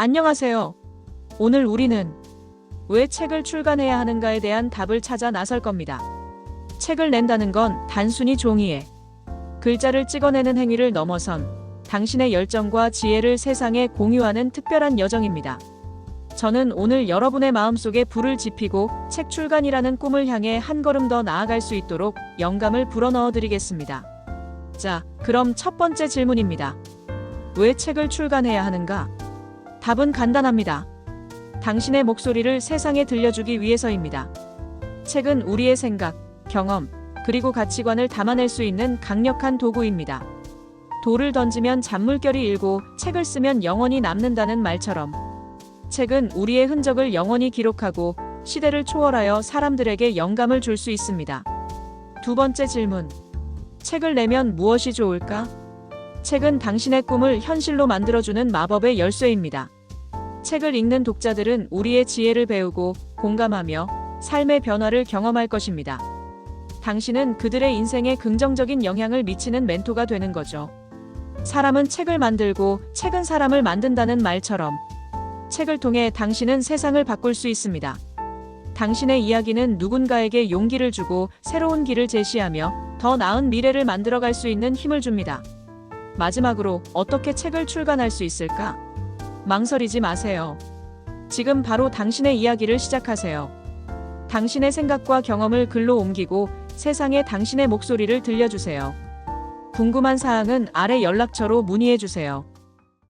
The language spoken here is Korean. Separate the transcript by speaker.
Speaker 1: 안녕하세요. 오늘 우리는 왜 책을 출간해야 하는가에 대한 답을 찾아 나설 겁니다. 책을 낸다는 건 단순히 종이에 글자를 찍어내는 행위를 넘어선 당신의 열정과 지혜를 세상에 공유하는 특별한 여정입니다. 저는 오늘 여러분의 마음속에 불을 지피고 책 출간이라는 꿈을 향해 한 걸음 더 나아갈 수 있도록 영감을 불어넣어 드리겠습니다. 자, 그럼 첫 번째 질문입니다. 왜 책을 출간해야 하는가? 답은 간단합니다. 당신의 목소리를 세상에 들려주기 위해서입니다. 책은 우리의 생각, 경험, 그리고 가치관을 담아낼 수 있는 강력한 도구입니다. 돌을 던지면 잔물결이 일고 책을 쓰면 영원히 남는다는 말처럼 책은 우리의 흔적을 영원히 기록하고 시대를 초월하여 사람들에게 영감을 줄 수 있습니다. 두 번째 질문. 책을 내면 무엇이 좋을까? 책은 당신의 꿈을 현실로 만들어주는 마법의 열쇠입니다. 책을 읽는 독자들은 우리의 지혜를 배우고 공감하며 삶의 변화를 경험할 것입니다. 당신은 그들의 인생에 긍정적인 영향을 미치는 멘토가 되는 거죠. 사람은 책을 만들고 책은 사람을 만든다는 말처럼 책을 통해 당신은 세상을 바꿀 수 있습니다. 당신의 이야기는 누군가에게 용기를 주고 새로운 길을 제시하며 더 나은 미래를 만들어갈 수 있는 힘을 줍니다. 마지막으로 어떻게 책을 출간할 수 있을까? 망설이지 마세요. 지금 바로 당신의 이야기를 시작하세요. 당신의 생각과 경험을 글로 옮기고 세상에 당신의 목소리를 들려주세요. 궁금한 사항은 아래 연락처로 문의해 주세요.